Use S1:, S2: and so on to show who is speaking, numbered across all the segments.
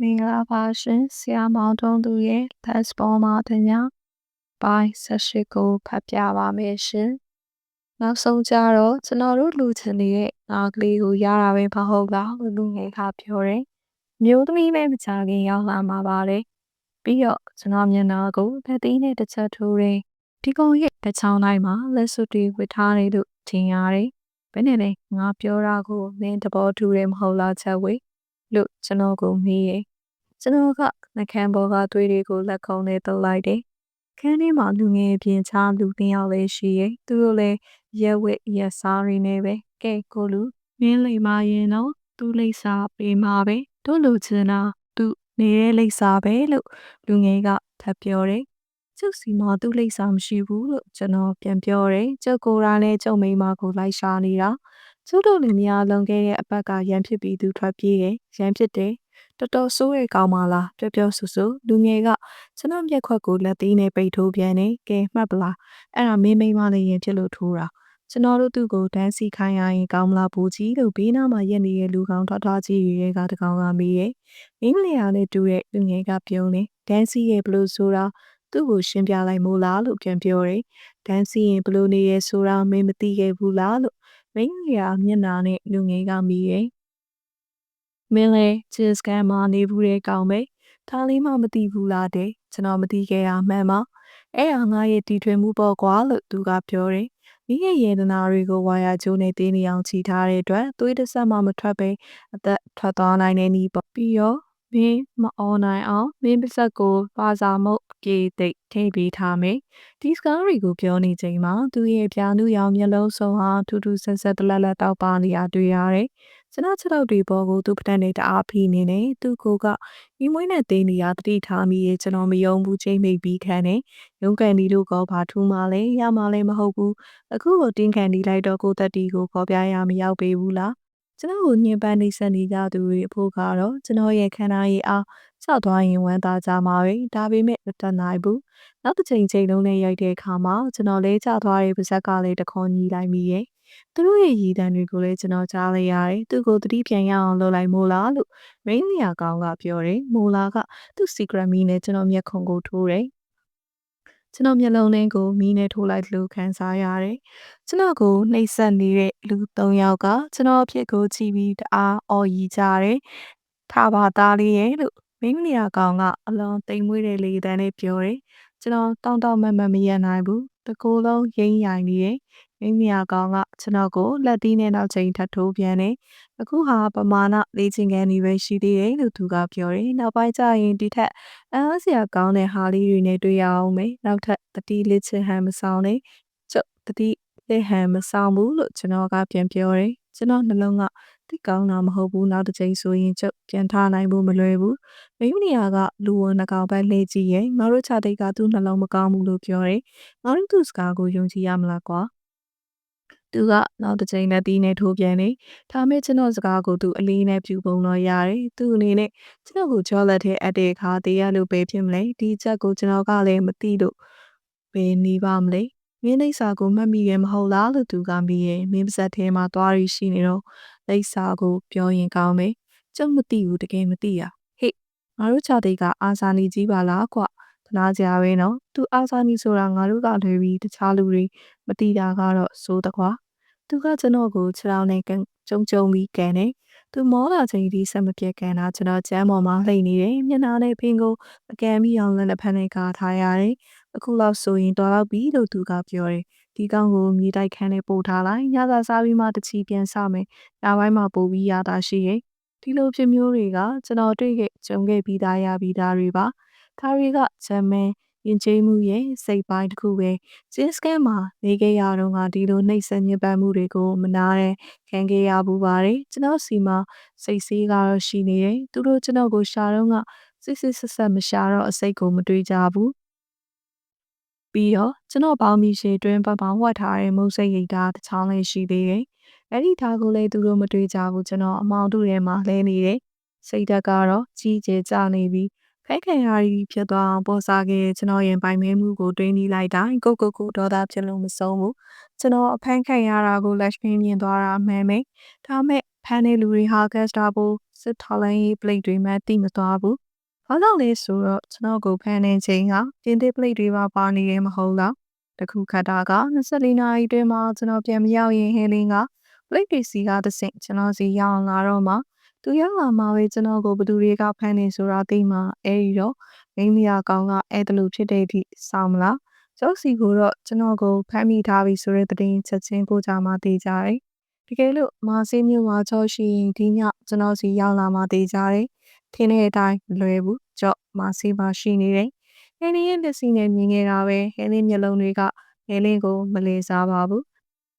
S1: မင်္ဂလာပါရှင်ဆရာမောင်တုံးသူရဲ့ Let's Ball မှာတင်ညာပိုင်း18ကိုဖတ်ပြပါမယ်ရှင်နောက်ဆုံးကြတော့ကျွန်တော်တို့လူချင်နေတဲ့ငါကလေးကိုရတာပဲမဟုတ်လားလို့လူငယ်ကပြောတယ်မျိုးသမီးလည်းမကြခင်ရောက်လာမှာပါတယ်ပြီးတော့ကျွန်တော်မျက်နှာကိုလက်သေးနဲ့တစ်ချက်ထိုးတယ်ဒီကောင်ရဲ့တစ်ချောင်းတိုင်းမှာလက်စွပ်တွေဝစ်ထားတယ်လို့ထင်ရတယ်ဘယ်နဲ့လဲငါပြောတာကိုမင်းသဘောတူတယ်မဟုတ်လားချက်ဝေး လို့ကျွန်တော်ကိုမေးရဲ့ကျွန်တော်ကနှကန်းပေါ်ကသွေးတွေကိုလက်ခုံနဲ့တုပ်လိုက်တယ်ခန်းထဲမှာလူငယ်ပြင်ချလူတင်ယောက်လေးရှိရဲ့သူတို့လည်းရက်ဝက်ရက်စားရင်းနဲ့ပဲကဲကိုလူမင်းလိမ္မာရင်တော့သူ့လိပ်စာပေးမှာပဲတို့လူချင်တာသူနေတဲ့လိပ်စာပဲလို့လူငယ်ကထပ်ပြောတယ်ကျုပ်စီမှာသူ့လိပ်စာမရှိဘူးလို့ကျွန်တော်ပြန်ပြောတယ်ကျုပ်ကိုယ်တိုင်လည်းကျုပ်မိန်းမကိုလိုက်ရှာနေတာ ကျုပ်တို့လည်းများလွန်ခဲ့တဲ့အပတ်ကရန်ဖြစ်ပြီးသူထွက်ပြေးတယ်ရန်ဖြစ်တယ်တော်တော်ဆိုးရကောင်းပါလားပြောပြောဆူဆူလူငယ်ကကျွန်တော်မျက်ခွက်ကိုလက်သေးနဲ့ပိတ်ထိုးပြန်နေကဲမှတ်ပလားအဲ့ဒါမင်းမိန်းမလေးရင်ဖြစ်လို့ထိုးတာကျွန်တော်တို့သူ့ကိုတန်းစီခိုင်းရရင်ကောင်းမလားဘူကြီးလို့ဘေးနားမှာရက်နေတဲ့လူကောင်ထွားထွားကြီးတွေကတကောင်ကမေးရဲ့မင်းလျာနဲ့တူတဲ့လူငယ်ကပြုံးနေတန်းစီရဲ့ဘလို့ဆိုတာသူ့ကိုရှင်းပြလိုက်မို့လားလို့ပြန်ပြောတယ်တန်းစီရင်ဘလို့နေရဲဆိုတာမင်းမသိခဲ့ဘူးလားလို့ မင်းလျာမျက်နာနဲ့လူငယ်ကမေးရဲ့မင်းလည်းချစ်စကန်မှာနေဘူးတဲ့ကောင်ပဲဒါလေးမှမသိဘူးလားတဲ့ကျွန်တော်မသိခဲ့ရမှန်ပါအဲ့ဟာငါရဲ့တီထွင်မှုပေါ့ကွာလို့သူကပြောတယ်မိရဲ့ယေဒနာတွေကိုဝါယာကျိုးနဲ့တင်းနေအောင်ချီထားတဲ့အတွက်သွေးတစ်ဆက်မှမထွက်ပဲအသက်ထွက်သွားနိုင်တဲ့နီးပေါ့ပြီးတော့ မင်းမအော်နိုင်အောင်မင်းပါဇက်ကိုပါစာမုတ်ပြေသိပ်ထိပေးထားမယ်ဒီစကားတွေကိုပြောနေချိန်မှာသူရဲ့ပြာနုရောင်မျက်လုံးစုံဟာထူးထူးဆန်းဆန်းတလက်လက်တောက်ပါနေရတွေ့ရတယ်ကျွန်တော်ခြေထောက်တွေပေါ်ကိုသူ့ပတန်းနဲ့တအားဖိနေနေသူ့ကိုကမိမွေးနဲ့သေးနေရတတိထားမိရဲ့ကျွန်တော်မယုံဘူးချိန်မိတ်ပြီးခံနေရုံးကန်ဒီလို့ကောဘာထူးမှလဲရမှလဲမဟုတ်ဘူးအခုကိုတင်းခံဒီလိုက်တော့ကိုတက်တီကိုခေါ်ပြရမရောက်ပေဘူးလား ကျွန်တော်ကိုညှဉ်းပန်းနေဆက်နေကြသူတွေအဖို့ကတော့ကျွန်တော်ရဲ့ခန္ဓာရည်အားဆောက်သွားရင်ဝမ်းသာကြမှာပဲဒါပေမဲ့မတတ်နိုင်ဘူးနောက်တစ်ချိန်ချိန်လုံးနဲ့ရိုက်တဲ့အခါမှာကျွန်တော်လဲကျသွားတဲ့ပါဇက်ကလည်းတခွန်ကြီးလိုက်မိရဲ့သူတို့ရဲ့ရည်တံတွေကိုလည်းကျွန်တော်ကြားလိုက်ရတယ်။သူ့ကိုသတိပြန်ရအောင်လုပ်လိုက်မို့လားလို့မင်းလျာကောင်ကပြောတယ်။မိုလာကသူ့ secret မီနဲ့ကျွန်တော်မျက်ခုံကိုထိုးတယ်။ ကျွန်တော်မျက်လုံးလေးကိုမီးနဲ့ထိုးလိုက်လို့ခံစားရတယ်။ကျွန်တော်ကိုနှိပ်စက်နေတဲ့လူ၃ယောက်ကကျွန်တော်အဖြစ်ကိုကြည့်ပြီးတအားအော်ရီကြတယ်။ထားပါသားလေးရဲ့လို့မင်းလျာကောင်ကအလွန်တိမ်မွေးတဲ့လေတန်းနဲ့ပြောတယ်။ကျွန်တော်တောင်းတောင်းမတ်မတ်မရနိုင်ဘူး။တကူလုံးရင်းရိုင်နေတယ်။ မိမယာကောင်ကကျွန်တော်ကိုလက်တီးနဲ့နောက်ချိန်ထပ်ထိုးပြန်တယ်။အခုဟာပမာဏလေးချင်းကန်နေပဲရှိသေးတယ်လို့သူကပြောတယ်။နောက်ပိုင်းကျရင်ဒီထက်အမ်းစရာကောင်းတဲ့ဟာလေးတွေနဲ့တွေ့ရအောင်မယ်။နောက်ထပ်တတိလေးချင်ဟန်မဆောင်နဲ့။ကျုပ်တတိလေးဟန်မဆောင်ဘူးလို့ကျွန်တော်ကပြန်ပြောတယ်။ကျွန်တော်နှလုံးကတိကောင်းတာမဟုတ်ဘူးနောက်တစ်ချိန်ဆိုရင်ကျုပ်ပြန်ထားနိုင်ဖို့မလွယ်ဘူး။မိမနီယာကလူဝန်နှကောင်ပဲလှည့်ကြည့်ရဲ့ငါတို့ချတိတ်ကသူ့နှလုံးမကောင်းဘူးလို့ပြောတယ်။ငါတို့သူ့စကားကိုယုံကြည်ရမလားကွာ။ သူကနောက်တစ်ချိန်နဲ့တီးနဲ့ထိုးပြန်နေဒါမဲ့ကျွန်တော်စကားကိုသူအလေးနဲ့ပြူပုံတော့ရတယ်သူအနေနဲ့ကျွန်တော်ကိုကြောလက်ထဲအပ်တဲ့အခါတေးရလို့ပဲဖြစ်မလဲဒီချက်ကိုကျွန်တော်ကလည်းမသိလို့ဘယ်နေပါမလဲမင်းလိပ်စာကိုမှတ်မိရမဟုတ်လားလို့သူကမိရဲ့မင်းပါဇက်ထဲမှာသွားရရှိနေတော့လိပ်စာကိုပြောရင်ကောင်းမယ်ကျုပ်မသိဘူးတကယ်မသိရဟေ့ငါတို့ချတိတ်ကအာဇာနည်ကြီးပါလားကွ သနာကြပဲနော် သူအာဇာနည်ဆိုတာငါတို့ကလွယ်ပြီး တခြားလူတွေ မသိတာကတော့စိုးတကွာ သူက ကျွန်တော်ကို ခြေထောက်နဲ့ကြုံကြုံပြီးကန်နေသူမောလာချိန်ဒီဆက်မပြတ်ကန်တာ ကျွန်တော်ကျမ်းပေါ်မှာ လှိမ့်နေတယ် မျက်နှာနဲ့ ဖင်ကို အကမ်းမိအောင် လက်နဲ့ဖက်နဲ့ ကာထားရတယ် အခုလောက်ဆိုရင် တော်တော့ပြီလို့ သူကပြောတယ် ဒီကောင်ကို မြေတိုက်ခန်းနဲ့ပို့ထားလိုက် ညစာစားပြီးမှ တချီပြန်စမယ် ညပိုင်းမှာ ပို့ပြီးရတာရှိရဲ့ဒီလိုဖြစ်မျိုးတွေက ကျွန်တော် တွေ့ခဲ့ကြုံခဲ့ပြီးသား ရပြီးသားတွေပါ ဒါတွေကဂျမန်ယဉ်ကျေးမှုရဲ့စိတ်ပိုင်းတစ်ခုပဲကျင်းစကန်မှာနေခဲ့ရတော့ကဒီလိုနှိပ်စက်ညစ်ပတ်မှုတွေကိုမနာတဲ့ခံခဲ့ရဘူးပါတယ်ကျွန်တော်စီမှာစိတ်ဆေးကတော့ရှိနေတယ်သူတို့ကျွန်တော်ကိုရှာတော့ကစစ်စစ်ဆက်ဆက်မရှာတော့အစိတ်ကိုမတွေးကြဘူးပြီးတော့ကျွန်တော်ပေါင်းမိရှည်တွင်ပတ်ပေါင်းဝတ်ထားတဲ့မုတ်စိတ်ရိတ်တာတစ်ချောင်းလေးရှိသေးတယ်အဲ့ဒီထားကိုလည်းသူတို့မတွေးကြဘူးကျွန်တော်အမောင်တို့ထဲမှာလဲနေတယ်စိတ်ဓာတ်ကတော့ကြီးကျယ်ကျနေပြီး ခိုက်ခံရပြီးဖြစ်သွားအောင်ပေါ်စားခဲ့ကျွန်တော်ရင်ပိုင်မဲမှုကိုတွင်းနီးလိုက်တိုင်းကိုကိုကိုဒေါသဖြစ်လို့မဆုံးဘူးကျွန်တော်အဖမ်းခံရတာကိုလက်ရှိမြင်သွားတာအမှန်ပဲဒါမဲ့ဖမ်းတဲ့လူတွေဟာဂက်စတာဘိုစစ်ထောက်လိုင်းရေးပလိတ်တွေမှတိမသွားဘူး။ဘာလို့လဲဆိုတော့ကျွန်တော်ကိုဖမ်းနေချိန်ကပြင်သစ်ပလိတ်တွေပါပါနေတယ်မဟုတ်လား။တခုခတ်တာက24နာရီအတွင်းမှာကျွန်တော်ပြန်မရောက်ရင်ဟင်းလင်းကပလိတ်တွေစီကတဆင့်ကျွန်တော်စီရောက်လာတော့မှ သူရောက်လာမှပဲကျွန်တော်ကိုဘသူတွေကဖမ်းနေဆိုတာသိမှအဲဒီတော့မိမရကောင်ကအဲ့တလူဖြစ်တဲ့အထိစောင်းမလား။ကျောက်စီကိုတော့ကျွန်တော်ကိုဖမ်းမိထားပြီဆိုတဲ့သတင်းချက်ချင်းပို့ကြမှသိကြတယ်။တကယ်လို့မာဆေးမျိုးမှာချောရှိရင်ဒီညကျွန်တော်စီရောက်လာမှသိကြတယ်။ထင်းတဲ့အတိုင်းလွယ်ဘူးကြော့မာဆေးမှာရှိနေတယ်။ဟဲလင်းရဲ့လက်စီနဲ့မြင်ခဲ့တာပဲဟဲလင်းမျက်လုံးတွေကဟဲလင်းကိုမလေးစားပါဘူး။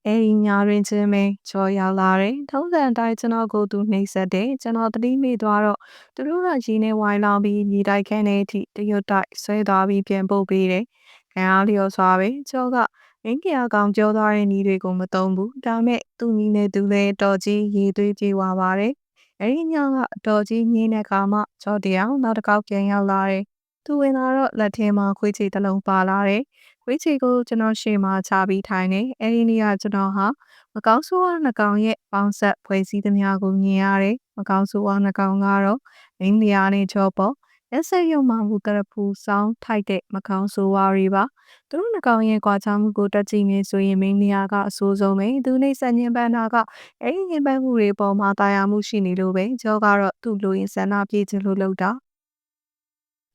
S1: အဲဒီညာတွင်ချင်းပဲချော်ရောက်လာတယ်။ထုံးစံတိုင်းကျွန်တော်ကိုသူနှိပ်စက်တယ်။ကျွန်တော်တတိမိသွားတော့သူတို့ကရင်းနဲ့ဝိုင်းလောင်ပြီးညီတိုက်ခန်းတဲ့အထိတရွတ်တိုက်ဆွဲသွားပြီးပြန်ပို့ပေးတယ်။ခံအားလျော်စွာပဲချောကမင်းကရကောင်ပြောသွားတဲ့ညီတွေကိုမသုံးဘူး။ဒါမဲ့သူ့ညီနဲ့သူလည်းတော်ကြီးရေသွေးပြေဝပါတယ်။အဲဒီညကအတော်ကြီးညင်းတဲ့ခါမှချောတရားနောက်တစ်ခေါက်ပြန်ရောက်လာတယ်။သူဝင်လာတော့လက်ထဲမှာခွေးချီတစ်လုံးပါလာတယ်။ ခွေးချီကိုကျွန်တော်ရှေ့မှာချပြီးထိုင်နေ။အဲဒီနေ့ကကျွန်တော်ဟာမကောင်းဆိုးဝါးနှကောင်ရဲ့ပေါင်းဆက်ဖွဲ့စည်းသမျှကိုမြင်ရတယ်။မကောင်းဆိုးဝါးနှကောင်ကတော့မင်းလျာနဲ့ချောပေါ်လက်ဆက်ရုံမှမူတရဖူစောင်းထိုက်တဲ့မကောင်းဆိုးဝါးတွေပါသူတို့နှကောင်ရဲ့ကြွားချမှုကိုတက်ကြည့်နေဆိုရင်မင်းလျာကအဆိုးဆုံးပဲသူနှိမ့်ဆက်ညင်ပန်းတာကအဲ့ဒီညင်ပန်းမှုတွေပေါ်မှာတာယာမှုရှိနေလို့ပဲကျောကတော့သူ့လိုရင်ဆန္ဒပြေချင်လို့လုပ်တာ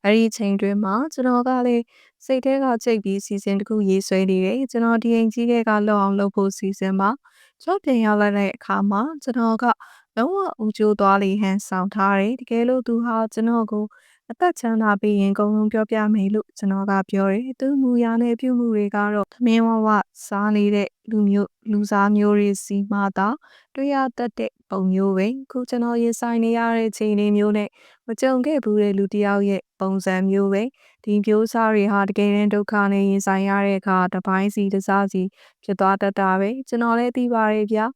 S1: အဲ့ဒီချိန်တွင်မှကျွန်တော်ကလည်းစိတ်ထဲကကြိတ်ပြီးစီစဉ်တစ်ခုရေးဆွဲနေတယ်ကျွန်တော်ဒီအိမ်ကြီးကလောက်အောင်လုပ်ဖို့စီစဉ်ပါကျော်ပြန်ရောက်လာတဲ့အခါမှာကျွန်တော်ကလုံးဝဦးကျိုးသွားလေဟန်ဆောင်ထားတယ်တကယ်လို့သူဟာကျွန်တော်ကိုအသက်ချမ်းသာပြီးရင်အကုန်လုံးပြောပြမယ်လို့ကျွန်တော်ကပြောတယ်သူမူရနဲ့ပြုမှုတွေကတော့သမင်းဝဝစားနေတဲ့လူမျိုးလူစားမျိုးတွေစီမှသာတွေ့ရတတ်တဲ့ပုံမျိုးပဲခုကျွန်တော်ရင်ဆိုင်နေရတဲ့ချိန်လေးမျိုးနဲ့မကြုံခဲ့ဘူးတဲ့လူတစ်ယောက်ရဲ့ ပုံစံမျိုးပဲဒီမျိုးစားတွေဟာတကယ်တမ်းဒုက္ခနဲ့ရင်ဆိုင်ရတဲ့အခါတစ်ပိုင်းစီတစ်စားစီဖြစ်သွားတတ်တာပဲကျွန်တော်လည်းသိပါတယ်ဗျာ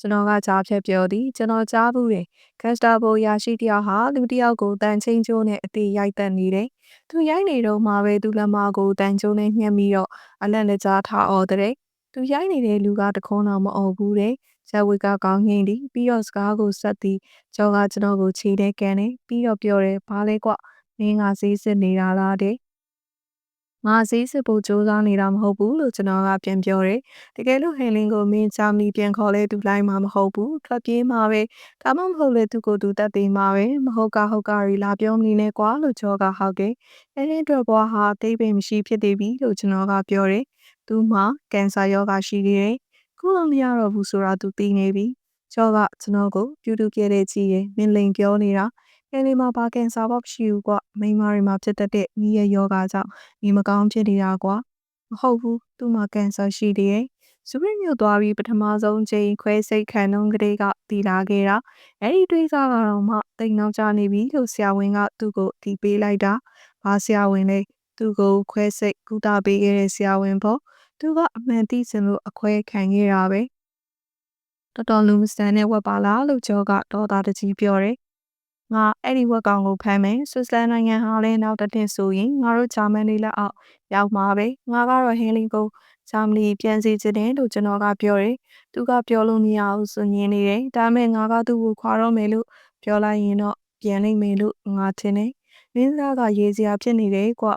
S1: ကျွန်တော်ကကြားဖြတ်ပြောသည်ကျွန်တော်ကြားဘူးတယ်ဂတ်စတာဘိုရာရှိတယောက်ဟာလူတယောက်ကိုတန်ချင်းကျိုးနဲ့အသေးရိုက်တက်နေတယ်သူရိုက်နေတော့မှပဲသူလက်မကိုတန်ကျိုးနဲ့ညှက်ပြီးတော့အလန့်လက်ကြားထားအော်တဲ့သူရိုက်နေတဲ့လူကတခုံးတော့မအော်ဘူးတဲ့ဇဝေကကောင်းငိမ့်သည်ပြီးတော့စကားကိုဆက်သည်ကျော်ကကျွန်တော်ကိုခြေထဲကန်တယ်ပြီးတော့ပြောတယ်ဘာလဲကွ မင်းကဈေးစစ်နေတာလားတဲ့ငါဈေးစစ်ဖို့စူးစမ်းနေတာမဟုတ်ဘူးလို့ကျွန်တော်ကပြန်ပြောတယ်။တကယ်လို့ဟန်လင်းကိုမင်းချာမီပြန်ခေါ်လဲသူလိုက်မှာမဟုတ်ဘူး။ထွက်ပြေးမှာပဲ။ဒါမှမဟုတ်လေသူကိုသူတက်သေးမှာပဲ။မဟုတ်ကဟုတ်ကရီလာပြောမနေနဲ့ကွာလို့ကျော်ကဟောက်တယ်။ဟန်လင်းအတွက်ဘွားဟာတိတ်ပင်မရှိဖြစ်သေးပြီလို့ကျွန်တော်ကပြောတယ်။သူမှကန်ဆာရောဂါရှိနေတယ်။ခုလုံးမရတော့ဘူးဆိုတာသူသိနေပြီ။ကျော်ကကျွန်တော်ကိုပြူတူပြဲတဲ့ကြည့်ရင်မင်းလိန်ပြောနေတာ။ ကယ်လီမှာဘာကင်ဆာပေါက်ရှိဘူးကွမိန်းမတွေမှာဖြစ်တတ်တဲ့နီးရဲ့ယောဂါကြောင့်ဒီမကောင်းဖြစ်နေတာကွာမဟုတ်ဘူးသူ့မှာကင်ဆာရှိတယ်ရဲ့စူရင်းမြို့သွားပြီးပထမဆုံးချိန်ခွဲစိတ်ခံနှုံးကလေးကတည်လာခဲ့တာအဲ့ဒီတွေးစားကတော့မှတိတ်နောက်ကျနေပြီလို့ဆရာဝန်ကသူ့ကိုတီးပေးလိုက်တာဘာဆရာဝန်လဲသူ့ကိုခွဲစိတ်ကုသပေးခဲ့တဲ့ဆရာဝန်ပေါ့သူကအမှန်သိစင်လို့အခွဲခံခဲ့တာပဲတော်တော်လူမစတန်နဲ့ဝက်ပါလားလို့ကျော်ကဒေါ်သားတကြီးပြောတယ် ငါအဲ့ဒီဝက်ကောင်ကိုဖမ်းမယ်ဆွစ်ဇာလန်နိုင်ငံဟာလည်းနောက်တစ်နှစ်ဆိုရင်ငါတို့ဂျာမနီလက်အောက်ရောက်မှာပဲငါကတော့ဟင်းလင်းကိုဂျာမနီပြန်စီချင်တယ်လို့ကျွန်တော်ကပြောတယ်သူကပြောလို့မရဘူးဆိုညင်းနေတယ်ဒါပေမဲ့ငါကသူ့ကိုခွာတော့မယ်လို့ပြောလိုက်ရင်တော့ပြန်လိမ့်မယ်လို့ငါထင်တယ်မင်းသားကရေးစရာဖြစ်နေတယ်ကွ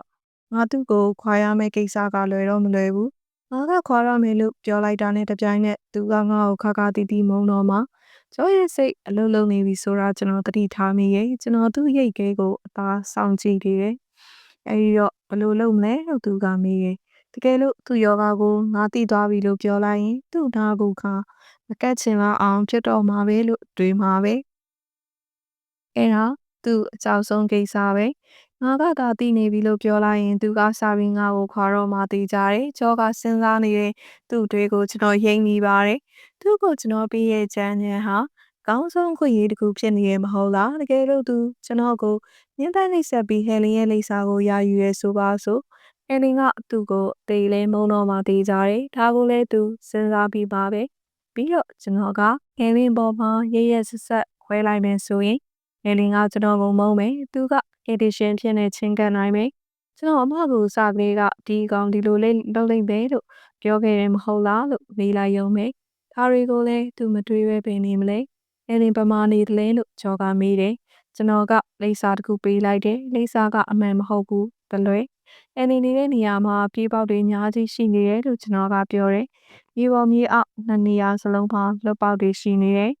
S1: ငါသူ့ကိုခွာရမယ့်ကိစ္စကလွယ်တော့မလွယ်ဘူးငါကခွာရမယ်လို့ပြောလိုက်တာနဲ့တပြိုင်နက်သူကငါ့ကိုခါခါတီးတီးမုန်းတော့မှ ကျော်ရဲ့စိတ်အလုံးလုံးနေပြီဆိုတာကျွန်တော်သတိထားမိရဲ့ကျွန်တော်သူ့ရိတ်ကဲကိုအသာဆောင်ကြည့်နေတယ်အဲဒီတော့ဘယ်လိုလုပ်မလဲလို့သူကမေးရဲ့တကယ်လို့သူ့ယောဂါကိုငါသိသွားပြီလို့ပြောလိုက်ရင်သူ့နာကိုကမကတ်ချင်လောက်အောင်ဖြစ်တော့မှာပဲလို့တွေးမှာပဲအဲဒါသူ့အကြောက်ဆုံးကိစ္စပဲ ငါကသာတည်နေပြီလို့ပြောလိုက်ရင် သူကစာရင်းငါကိုခွာတော့မှသိကြတယ်။ကြောကစဉ်းစားနေတဲ့သူ့တွေကိုကျွန်တော်ရိမ့်မိပါတယ်။သူ့ကိုကျွန်တော်ပြီးရဲ့ချမ်းချမ်းဟာကောင်းဆုံးခွင့်ရတစ်ခုဖြစ်နေရမဟုတ်လား။တကယ်လို့သူကျွန်တော်ကိုညှင်းတမ်းနှိပ်စက်ပြီးဟယ်လင်ရဲ့လိပ်စာကိုယာယူရဲဆိုပါဆို။ဟယ်လင်ကသူ့ကိုတေးလဲမုံတော့မှသိကြတယ်။ဒါကိုလည်းသူစဉ်းစားပြီးပါပဲ။ပြီးတော့ကျွန်တော်ကဟယ်လင်ပေါ်မှာရရဆက်ဆက်ခွဲလိုက်မယ်ဆိုရင် ဟယ်လင်ကကျွန်တော်ကိုမုံမယ်။သူက edition ဖြစ်နေချင်းကန်နိုင်မယ်ကျွန်တော်အမကိုစကလေးကဒီကောင်ဒီလိုလေးလုပ်လိုက်ပဲလို့ပြောခဲ့တယ်မဟုတ်လားလို့မေးလိုက်ရုံပဲဒါတွေကိုလည်းသူမတွေးပဲပင်နေမလဲအရင်ပမာနေတယ်လဲလို့ကျော်ကမေးတယ်ကျွန်တော်ကလိပ်စာတစ်ခုပေးလိုက်တယ်လိပ်စာကအမှန်မဟုတ်ဘူးတလွဲအန်နီနေတဲ့နေရာမှာပြေးပေါက်တွေအများကြီးရှိနေတယ်လို့ကျွန်တော်ကပြောတယ်မြေပေါ်မြေအောက်နှစ်နေရာစလုံးမှာလွတ်ပေါက်တွေရှိနေတယ်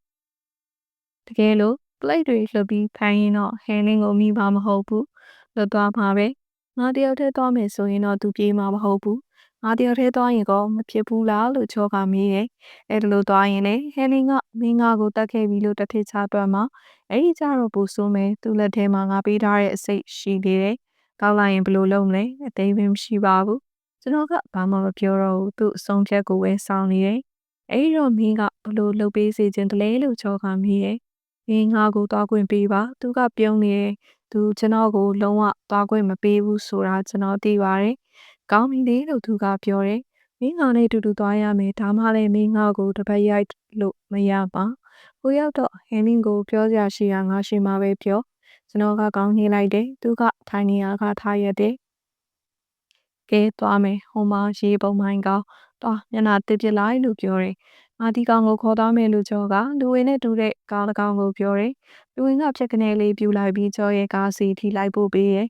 S1: တကယ်လို့ plate တွေလှုပ်ပြီးဖိုင်းရင်တော့ handling ကိုမိမှာမဟုတ်ဘူးလွတ်သွားမှာပဲငါတယောက်တည်းသွားမယ်ဆိုရင်တော့သူပြေးမှာမဟုတ်ဘူးငါတယောက်တည်းသွားရင်ကောမဖြစ်ဘူးလားလို့ချောကမေးတယ်အဲ့ဒါလို့သွားရင်လေဟယ်လင်းကမင်းငါကိုတတ်ခဲ့ပြီလို့တစ်ထစ်ချတွက်မှာအဲ့ဒီကြတော့ပူဆိုးမယ်သူ့လက်ထဲမှာငါပေးထားတဲ့အစိတ်ရှိသေးတယ်ကောက်လိုက်ရင်ဘယ်လိုလုပ်မလဲအသေးပင်မရှိပါဘူးကျွန်တော်ကဘာမှမပြောတော့ဘူးသူ့အဆုံးဖြတ်ကိုပဲစောင့်နေတယ်အဲ့ဒီတော့မင်းကဘလို့လှုပ်ပေးစေခြင်းတလဲလို့ချောကမေးတယ် မင်းငါကိုသွားခွင့်ပေးပါသူကပြုံးနေတယ်သူကျွန်တော်ကိုလုံးဝသွားခွင့်မပေးဘူးဆိုတာကျွန်တော်သိပါတယ်ကောင်းပြီလေလို့သူကပြောတယ်မင်းငါနဲ့အတူတူသွားရမယ်ဒါမှလည်းမင်းငါကိုတပတ်ရိုက်လို့မရပါကိုရောက်တော့ဟန်နင်းကိုပြောစရာရှိတာငါရှိမှပဲပြောကျွန်တော်ကကောင်းနေလိုက်တယ်သူကထိုင်နေရကထားရတယ်ကဲသွားမယ်ဟိုမှာရေပုံမိုင်းကောင်းတော့မျက်နှာတစ်ပြစ်လိုက်လို့ပြောတယ် ငါဒီကောင်ကိုခေါ်သွားမယ်လို့ကျော်ကလူဝင်နဲ့တူတဲ့ကားတကောင်ကိုပြောတယ်လူဝင်ကဖြက်ကနေလေးပြူလိုက်ပြီးကျော်ရဲ့ကားစီထိလိုက်ပို့ပေးရဲ့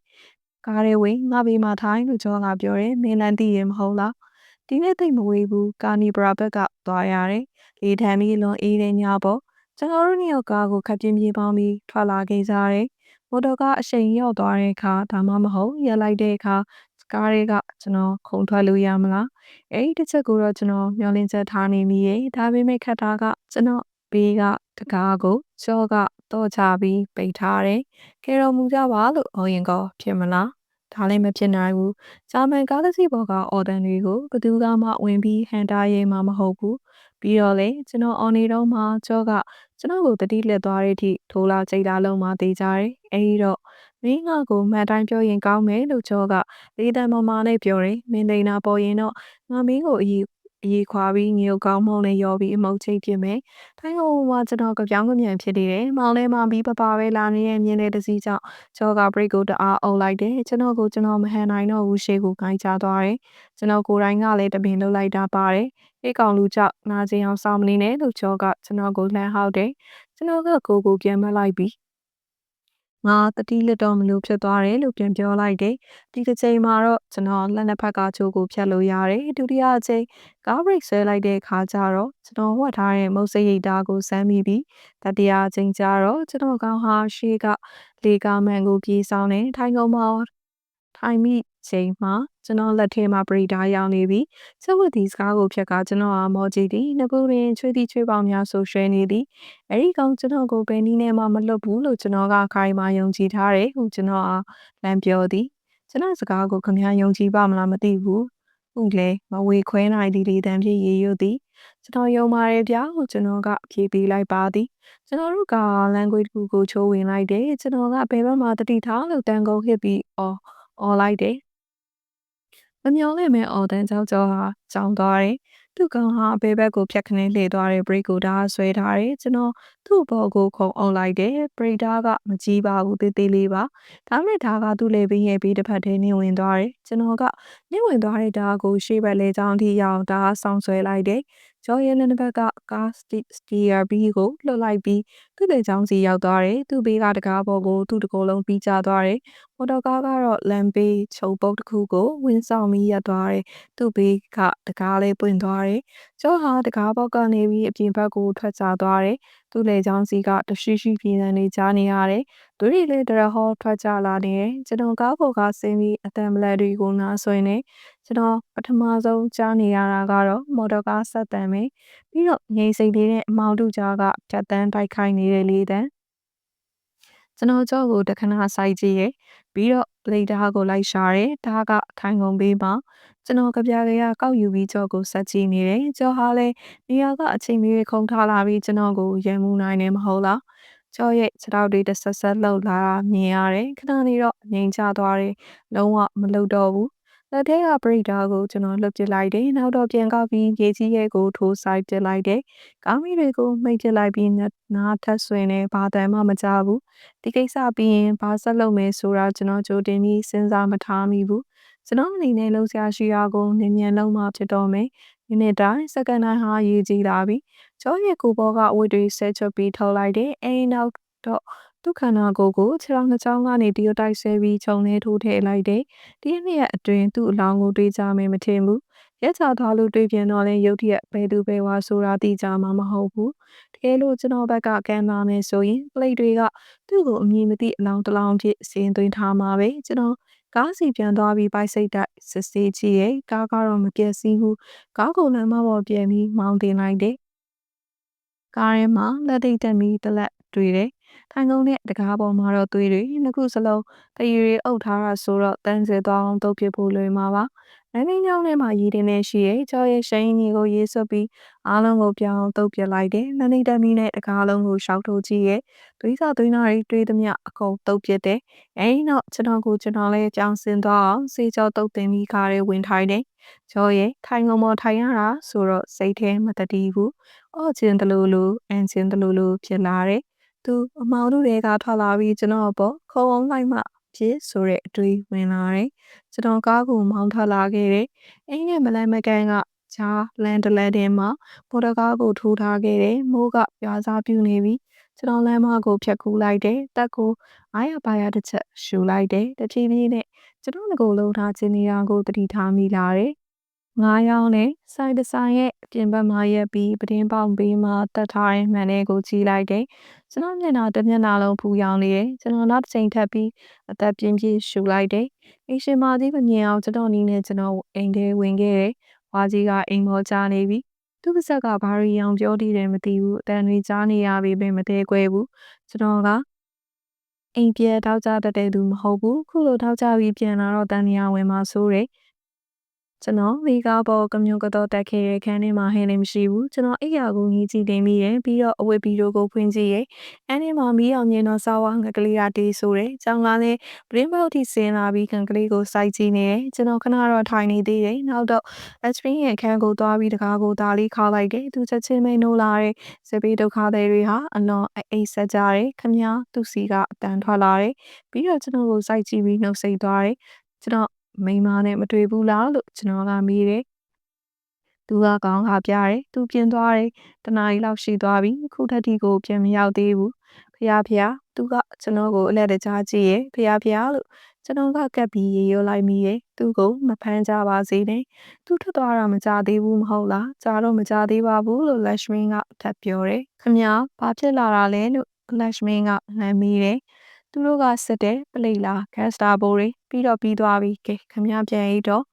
S1: ကားရဲဝင်ငါဘေးမှာထိုင်လို့ကျော်ကပြောတယ်မင်းလန်းသိရင်မဟုတ်လားဒီနေ့သိမဝေးဘူးကာနီဘရာဘက်ကသွားရတယ်လေထမ်းပြီးလွန်အေးတဲ့ညပေါ့ကျွန်တော်တို့နှစ်ယောက်ကားကိုခပ်ပြင်းပြင်းပေါင်းပြီးထွက်လာခဲ့ကြတယ်မော်တော်ကားအရှိန်ရောက်သွားတဲ့အခါဒါမှမဟုတ်ရက်လိုက်တဲ့အခါ ကားတွေကကျွန်တော်ခုန်ထွက်လို့ရမလားအဲ့ဒီတစ်ချက်ကိုတော့ကျွန်တော်မျှော်လင့်ချက်ထားနေမိရဲ့ဒါပေမဲ့ခက်တာကကျွန်တော်ဘေးကတကားကိုချောကတော့ချပြီးပိတ်ထားတယ်ကဲတော်မူကြပါလို့ဟောရင်ကောဖြစ်မလားဒါလည်းမဖြစ်နိုင်ဘူးဂျာမန်ကားတစ်စီးပေါ်ကအော်ဒန်တွေကိုဘသူကမှဝင်ပြီးဟန်တာရဲမှာမဟုတ်ဘူးပြီးတော့လေကျွန်တော်အော်နေတော့မှကြောကကျွန်တော်ကိုတတိလက်သွားတဲ့အထိထိုးလာကြိတ်လာလုံးမှတေးကြတယ်အဲဒီတော့ မင်းငါကိုမှန်တိုင်းပြောရင်ကောင်းမယ်လို့ကြောကလေးတန်ပေါ်မှာလည်းပြောတယ်မင်းလိန်နာပေါ်ရင်တော့ငါမင်းကိုအရေးအရေးခွာပြီးငြိုကောင်းမုံနဲ့ရောပြီးအမုတ်ချိတ်ပြမယ်။ထိုင်းကုန်မှာကျွန်တော်ကြပြောင်းကြမြန်ဖြစ်နေတယ်။မောင်လေးမှပြီးပပပဲလာနေတဲ့မြင်းတဲ့တစည်းကြောင့်ဂျော်ကဘရိတ်ကိုတအားအုပ်လိုက်တယ်။ကျွန်တော်ကိုကျွန်တော်မဟန်နိုင်တော့ဘူးရှေ့ကိုခိုင်းချသွားတယ်။ကျွန်တော်ကိုယ်တိုင်ကလည်းတပင်လှုပ်လိုက်တာပါတယ်။ဒီကောင်လူကြောင့်နာကျင်အောင်စောင့်မနေနဲ့လို့ဂျော်ကကျွန်တော်ကိုလှမ်းဟောက်တယ်။ကျွန်တော်ကကိုကိုပြန်မလိုက်ပြီး ငါတတိလက်တော့မလို့ဖြစ်သွားတယ်လို့ပြန်ပြောလိုက်တယ်။ဒီတစ်ချိန်မှာတော့ကျွန်တော်လက်နှစ်ဖက်ကချိုးကိုဖြတ်လို့ရတယ်။ဒုတိယအချိန်ကားဘရိတ်ဆွဲလိုက်တဲ့အခါကျတော့ကျွန်တော်ဝတ်ထားတဲ့မုတ်စိတ်ရိတ်သားကိုစမ်းမိပြီးတတိယအချိန်ကျတော့ကျွန်တော်ကောင်းဟာရှေ့ကလေကားမန်ကိုပြေးဆောင်နေထိုင်ကုန်မှာထိုင်မိချိန်မှာ ကျွန်တော်လက်ထဲမှာပရိဒါရောက်နေပြီ။ချက်ဝတ်ဒီစကားကိုဖြတ်ကကျွန်တော်အားမောကြည့်သည်။ငကူတွင်ချွေးသည့်ချွေးပေါင်များဆိုရွှဲနေသည်။အဲဒီကောင်ကျွန်တော်ကိုဘယ်နည်းနဲ့မှမလွတ်ဘူးလို့ကျွန်တော်ကခိုင်မာယုံကြည်ထားတယ်ဟုကျွန်တော်အားလမ်းပြောသည်။ကျွန်တော်စကားကိုခင်ဗျားယုံကြည်ပါမလားမသိဘူး။ဟုတ်လေမဝေခွဲနိုင်သည်ဒီတန်ဖြစ်ရေရွတ်သည်။ကျွန်တော်ယုံပါတယ်ဗျာဟုကျွန်တော်ကအပြေးပေးလိုက်ပါသည်။ကျွန်တော်တို့က language တစ်ခုကိုချိုးဝင်လိုက်တယ်။ကျွန်တော်ကဘယ်ဘက်မှာတတိထားလို့တန်ကုန်ဟစ်ပြီးအော်အော်လိုက်တယ် မမျော်လင့်မဲအော်တန်ကြောက်ကြောဟာကြောင်သွားတယ်။သူ့ကောင်ဟာဘဲဘက်ကိုဖြတ်ခနဲလှည့်သွားတဲ့ဘရိတ်ကိုဒါဆွဲထားတယ်။ကျွန်တော်သူ့ဘော်ကိုခုံအောင်လိုက်တယ်။ဘရိတ်ဒါကမကြီးပါဘူးသေးသေးလေးပါ။ဒါမဲ့ဒါကသူ့လေပင်ရဲ့ပြီးတစ်ဖက်ထဲနှင်းဝင်သွားတယ်။ကျွန်တော်ကနှင်းဝင်သွားတဲ့ဒါကိုရှေ့ဘက်လေချောင်းထိရောက်ဒါဆောင်းဆွဲလိုက်တယ်။ဂျော်ရဲ့လက်ဘက်ကကားစတီယာဘီကိုလှုပ်လိုက်ပြီးသူ့လေချောင်းစီရောက်သွားတယ်။သူ့ဘေးကတကားပေါ်ကိုသူ့တကိုယ်လုံးပြီးကျသွားတယ်။မော်တော်ကားကတော့လမ်းဘေးချုပ်ပုတ်တစ်ခုကိုဝင်ဆောင်ပြီးရပ်သွားတယ်။သူ့ဘေးကတကားလေးပွင့်သွားတယ်။ ကျော်ဟာတကားဘောက်ကနေပြီးအပြင်ဘက်ကိုထွက်ချသွားတယ်။သူ့လေချောင်းစီကတရှိရှိပြင်းစံနေကြားနေရတယ်။သူတွေလည်းတရဟောထွက်ကြလာနေတယ်။ကျွန်တော်ကားပေါ်ကဆင်းပြီးအတန်ဘလက်တွေကိုနားဆွနေကျွန်တော်ပထမဆုံးကြားနေရတာကတော့မော်တော်ကားဆက်တန်ပဲ။ပြီးတော့ငိမ့်စိတ်လေးနဲ့အမောင်တူကြားကဖြတ်တန်းတိုက်ခိုက်နေတဲ့လေတန်းကျွန်တော်ကြောကိုတခဏဆိုင်ကြည့်ရဲ့ပြီးတော့ပလေတာကိုလိုက်ရှာတယ်ဒါကခိုင်ကုန်ပေးမှာ ကျွန်တော်ကြပြားကရကောက်ယူပြီးကြောကိုဆက်ကြည့်နေတယ်ကြောဟာလည်းနေရာကအချိန်မီခုံထားလာပြီးကျွန်တော်ကိုရန်မှုနိုင်နေမဟုတ်လားကြောရဲ့ခြေထောက်တွေတဆက်ဆက်လှုပ်လာတာမြင်ရတယ်ခဏနေတော့ငြိမ်ချသွားတယ်လုံးဝမလှုပ်တော့ဘူးလက်ထဲကပရိဒါကိုကျွန်တော်လှုပ်ပစ်လိုက်တယ်။နောက်တော့ပြန်ကောက်ပြီးရေကြီးရဲကိုထိုးဆိုင်ပစ်လိုက်တယ်။ကောင်းမီတွေကိုမိတ်ပစ်လိုက်ပြီးနားထပ်ဆွင်နေဘာတန်မှမကြဘူး။ဒီကိစ္စပြီးရင်ဘာဆက်လုပ်မယ်ဆိုတာကျွန်တော်ကြိုတင်ပြီးစဉ်းစားမထားမိဘူး။ ကျွန်တော်အနေနဲ့လှုပ်ရှားရှိရာကိုနင်းမြန်လုံးမှဖြစ်တော့မယ်။မိနစ်တိုင်းစက္ကန့်တိုင်းဟာရေးကြည့်လာပြီကျောရဲ့ကိုဘောကအဝတ်တွေဆဲချွတ်ပြီးထုတ်လိုက်တယ်။အဲဒီနောက်တော့သူ့ခန္ဓာကိုယ်ကိုခြေထောက်နှစ်ချောင်းကနေတရုတ်တိုက်ဆဲပြီးခြုံထဲထိုးထည့်လိုက်တယ်။ဒီနေ့ရက်အတွင်းသူ့အလောင်းကိုတွေးကြမယ်မထင်ဘူး။ရက်ချသွားလို့တွေးပြန်တော့လဲရုတ်တရက်ဘယ်သူဘယ်ဝါဆိုတာသိကြမှာမဟုတ်ဘူး။တကယ်လို့ကျွန်တော်ဘက်ကကမ်းလာမယ်ဆိုရင်ပလိတ်တွေကသူ့ကိုအမည်မသိအလောင်းတစ်လောင်းဖြစ်စင်းသွင်းထားမှာပဲကျွန်တော် ကားစီပြန်သွားပြီးပိုက်စိတ်တိုက်စစ်ဆေးကြည့်ရဲ့ကားကတော့မပြည့်စည်ဘူးကားကိုလမ်းမပေါ်ပြန်ပြီးမောင်းတင်လိုက်တယ်ကားထဲမှာလက်ထိတ်တက်ပြီးတလက်တွေ့တယ်ထိုင်ကုန်နဲ့တကားပေါ်မှာတော့သွေးတွေနှစ်ခုစလုံးတရီရီအုပ်ထားတာဆိုတော့တန်းစေသွားအောင်တုပ်ပြဖို့လွယ်မှာပါ လမ်းလေးညောင်းထဲမှာရည်တင်နေရှိရဲ့ကျော်ရဲ့ရှိန်ကြီးကိုရေးဆွပြီးအားလုံးကိုပြောင်းတုပ်ပြလိုက်တယ်လမ်းလေးတက်ပြီးနဲ့တကားလုံးကိုရှောက်ထုတ်ကြည့်ရဲ့သွေးစာသွေးနာတွေတွေးသမျှအကုန်တုပ်ပြတယ်အဲဒီနောက်ကျွန်တော်ကိုကျွန်တော်လည်းကြောင်းစင်သွားအောင်စေးကြောတုပ်တင်ပြီးခါရဲဝင်ထိုင်တယ်ကျော်ရဲ့ထိုင်ကုန်ပေါ်ထိုင်ရတာဆိုတော့စိတ်ထဲမတတိဘူးအော့ချင်းတလူလူအန်ချင်းတလူလူဖြစ်လာတယ်သူအမောင်တို့တွေကထွက်လာပြီးကျွန်တော်ပေါ့ခုံအောင်လိုက်မှ ဖြစ်ဆိုတဲ့အတွေးဝင်လာတယ်။ကျွန်တော်ကားကိုမောင်းထွက်လာခဲ့တယ်။အင်းရဲ့မလန်းမကန်ကဂျာလန်တလဲတင်မှာပေါ်တကားကိုထိုးထားခဲ့တယ်။မိုးကပြားစားပြူနေပြီ။ကျွန်တော်လမ်းမကိုဖြတ်ကူးလိုက်တယ်။တက်ကိုအားရပါရတစ်ချက်ရှူလိုက်တယ်။တချီဖြည်းနဲ့ကျွန်တော်ငကိုလုံးထားခြင်းနေရာကိုတတိထားမိလာတယ် ငါးယောင်းနဲ့ဆိုင်တဆိုင်ရဲ့အပြင်ဘက်မှာရက်ပြီးပတင်းပေါင်ဘေးမှာတက်ထားတဲ့မှန်လေးကိုကြည့်လိုက်တယ်။ကျွန်တော်မျက်နှာတစ်မျက်နှာလုံးဖူရောင်နေတယ်။ကျွန်တော်နောက်တစ်ချိန်ထပ်ပြီးအသက်ပြင်းပြင်းရှူလိုက်တယ်။အိမ်ရှင်မကြီးမမြင်အောင်ကျွန်တော်နီးနဲ့ကျွန်တော်အိမ်ထဲဝင်ခဲ့တယ်။ဝါကြီးကအိမ်မောချနေပြီ။သူ့ပါဇက်ကဘာရီအောင်ပြောတည်တယ်မသိဘူး။အတန်တွေကြားနေရပြီပဲမသေးခွဲဘူး။ကျွန်တော်ကအိမ်ပြေထောက်ကြတတ်တဲ့သူမဟုတ်ဘူးခုလိုထောက်ကြပြီးပြန်လာတော့တန်မြာဝင်မှာဆိုးတယ် ကျွန်တော်မိကားပေါ်ကမျိုးကတော့တက်ခဲ့တဲ့ခန်းထဲမှာဟင်းလည်းမရှိဘူးကျွန်တော်အိယာကိုငီးကြည့်တင်ပြီးတယ်ပြီးတော့အဝတ်ဗီဒီယိုကိုဖွင့်ကြည့်ရဲ့အန်းထဲမှာမီးအောင်ညင်တော့စာဝါငကလေးကတေးဆိုတယ်ကြောင်ကလည်းပရင်းဘောက်ထိဆင်းလာပြီးခံကလေးကိုစိုက်ကြည့်နေတယ်ကျွန်တော်ခဏတော့ထိုင်နေသေးတယ်နောက်တော့အစပရင်းရဲ့ခန်းကိုသွားပြီးတကားကိုဒါလေးခါလိုက်တယ်သူချက်ချင်းမိန်နိုးလာတဲ့စပီးဒုက္ခတွေတွေဟာအလွန်အိတ်ဆက်ကြတယ်ခမည်းသူစီကအတန်ထွက်လာတယ်ပြီးတော့ကျွန်တော်ကိုစိုက်ကြည့်ပြီးနှုတ်ဆက်သွားတယ်ကျွန်တော် မိန်းမနဲ့မတွေ့ဘူးလားလို့ကျွန်တော်ကမေးတယ်။သူကကောင်းခါပြတယ်။သူပြင်သွားတယ်။တနားရီလောက်ရှိသွားပြီ။ခုထက်ထိကိုပြန်မရောက်သေးဘူး။ဖះဖះသူကကျွန်တော်ကိုအလက်တကြားကြည့်ရဲ့ဖះဖះလို့ကျွန်တော်ကကပ်ပြီးရေရောလိုက်မိရဲ့သူ့ကိုမဖမ်းကြပါစေနဲ့။သူထွက်သွားတာမကြသေးဘူးမဟုတ်လား။ကြာတော့မကြသေးပါဘူးလို့လက်ရှမင်းကထပ်ပြောတယ်။ခမဘာဖြစ်လာတာလဲလို့လက်ရှမင်းကလှမ်းမိတယ်။ သူတို့ကစစ်တဲ့ပလိလာဂက်စတာဘိုတွေပြီးတော့ပြီးသွားပြီကဲခမရပြန်ရတော့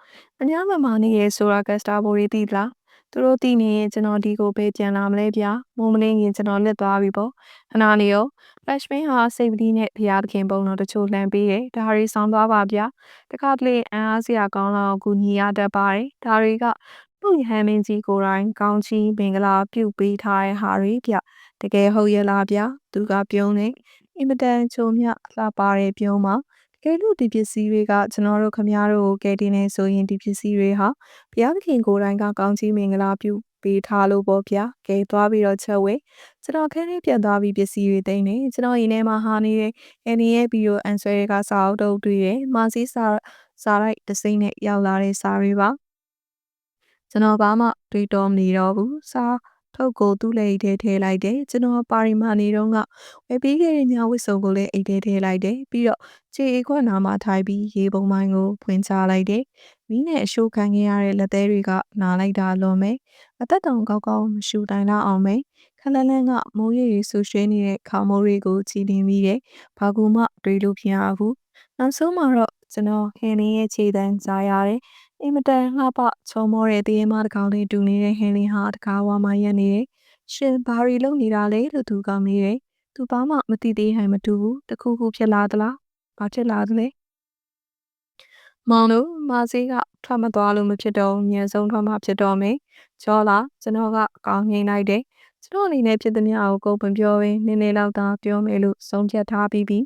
S1: အများမမာနေရဲဆိုတာဂက်စတာဘိုတွေသိလားသူတို့သိနေရင်ကျွန်တော်ဒီကိုပဲပြန်လာမလဲဗျာမိုးမလင်းရင်ကျွန်တော်လက်သွားပြီပေါ့ခဏနေရော flashman ဟာစိတ်ပတိနဲ့ဘုရားသခင်ပုံတော်တချို့လှမ်းပေးတယ်ဒါတွေဆောင်သွားပါဗျာတခါတလေအံအားစရာကောင်းလောက်ကူညီရတတ်ပါတယ်ဒါတွေကသူ့ရဟန်းမင်းကြီးကိုယ်တိုင်ကောင်းချီးမင်္ဂလာပြုပေးထားတဲ့ဟာတွေဗျတကယ်ဟုတ်ရလားဗျာသူကပြုံးနေ အင်မတန်ချုံမြလှပတဲ့ပြုံးမှာတကယ်လို့ဒီပစ္စည်းတွေကကျွန်တော်တို့ခမရတို့ကိုကယ်တင်နေဆိုရင်ဒီပစ္စည်းတွေဟာဘုရားသခင်ကိုယ်တိုင်ကကောင်းချီးမင်္ဂလာပြုပေးထားလို့ပေါ့ဗျာကဲသွားပြီးတော့ချက်ဝဲကျွန်တော်ခန်းလေးပြန်သွားပြီးပစ္စည်းတွေသိမ်းနေကျွန်တော်ရင်ထဲမှာဟာနေတဲ့အန်ဒီရဲ့ဗီဒီယိုအန်ဆွဲကစာအုပ်တုပ်တွေ့ရမာစီစာစာရိုက်တစိမ့်နဲ့ရောက်လာတဲ့စာတွေပါကျွန်တော်ဘာမှတွေးတော်မနေတော့ဘူးစာ ထုတ်ကိုသူ့လက်အိတ်ထဲထည့်လိုက်တယ်ကျွန်တော်ပါရီမာနေတော့ကဝယ်ပြီးခဲ့တဲ့ညဝတ်စုံကိုလည်းအိတ်ထဲထည့်လိုက်တယ်ပြီးတော့ခြေအိတ်ခွက်နာမှာထိုင်ပြီးရေပုံပိုင်းကိုဖွင့်ချလိုက်တယ်မီးနဲ့အရှိုးခံခဲ့ရတဲ့လက်သေးတွေကနာလိုက်တာလွန်မယ်အသက်တောင်ကောက်ကောက်မရှူတိုင်တော့အောင်မယ်ခလန်းလန်းကမိုးရေရီဆူရွှဲနေတဲ့ခေါမိုးတွေကိုကြည်တင်ပြီးတယ်ဘာကူမှတွေးလို့ဖြစ်ရဘူးနောက်ဆုံးမှာတော့ကျွန်တော်ဟင်းလေးရဲ့ခြေတန်းကြားရတယ် အင်မတန်လှပချုံမောတဲ့တရေမတစ်ကောင်လေးတူနေတဲ့ဟင်းလေးဟာတကားဝါမှရက်နေတယ်။ရှင်ဘာရီလုံနေတာလဲလို့သူကမေးတယ်။သူဘာမှမသိသေးဟန်မတူဘူး။တခုခုဖြစ်လာသလား။ဘာဖြစ်လာသလဲ။မောင်တို့မာစီကထွက်မသွားလို့မဖြစ်တော့ညံဆုံးထွက်မှဖြစ်တော့မယ်။ကျော်လာကျွန်တော်ကအကောင်းငိမ့်လိုက်တယ်။ကျွန်တော်အနေနဲ့ဖြစ်သမျှကိုကုန်ပန်ပြောရင်းနည်းနည်းလောက်သာပြောမယ်လို့ဆုံးဖြတ်ထားပြီးပြီ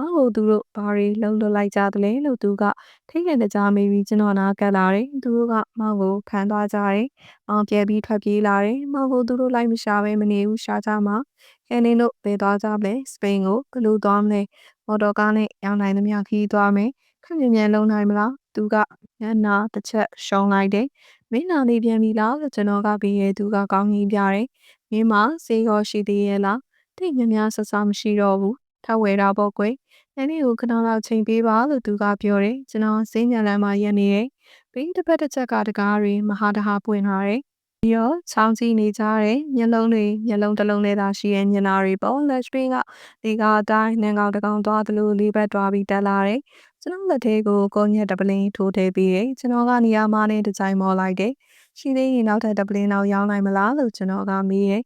S1: မောင်ကိုသူတို့ဘာတွေလှုပ်လွတ်လိုက်ကြသလဲလို့သူကထိတ်လန့်တကြားမေးပြီးကျွန်တော်နားကပ်လာတယ်သူတို့ကမောင်ကိုခံသွားကြတယ်မောင်ပြဲပြီးထွက်ပြေးလာတယ်မောင်ကိုသူတို့လိုက်မရှာဘဲမနေဘူးရှာကြမှာခန်းနေတို့ဘယ်သွားကြမလဲစပိန်ကိုဘယ်လိုသွားမလဲမော်တော်ကားနဲ့ရောက်နိုင်သမျှခီးသွားမယ်ခန့်မြန်မြန်လုံနိုင်မလားသူကညနာတစ်ချက်ရှုံးလိုက်တယ်မင်းနာနေပြန်ပြီလားလို့ကျွန်တော်ကပြီးရဲသူကကောင်းကြီးပြတယ်မင်းမဈေးရောရှိသေးရဲ့လားတိတ်များများဆဆမရှိတော့ဘူးထပ်ဝယ်တာပေါ့ကွယ် နည်းနည်းကိုခဏလောက်ချိန်ပေးပါလို့သူကပြောတယ်ကျွန်တော်ဈေးညံလမ်းမှာရက်နေတယ်ပြီးတစ်ပတ်တစ်ချက်ကတကားတွေမဟာတဟာပွင့်လာတယ်ပြီးတော့ချောင်းကြည့်နေကြတဲ့မျက်လုံးတွေမျက်လုံးတစ်လုံးနဲ့သာရှိရဲ့ညနာတွေပေါ့လက်စပင်းကဒီကအတိုင်းနန်းကောင်တကောင်သွားသလိုလေးဘက်တွားပြီးတက်လာတယ်ကျွန်တော်လက်ထဲကိုကိုညက်တပလင်းထိုးထည့်ပြီးတယ်ကျွန်တော်ကနေရာမနဲ့ဒီဇိုင်းမော်လိုက်တယ်ရှိသေးရင်နောက်ထပ်တပလင်းတော့ရောင်းနိုင်မလားလို့ကျွန်တော်ကမေးတယ်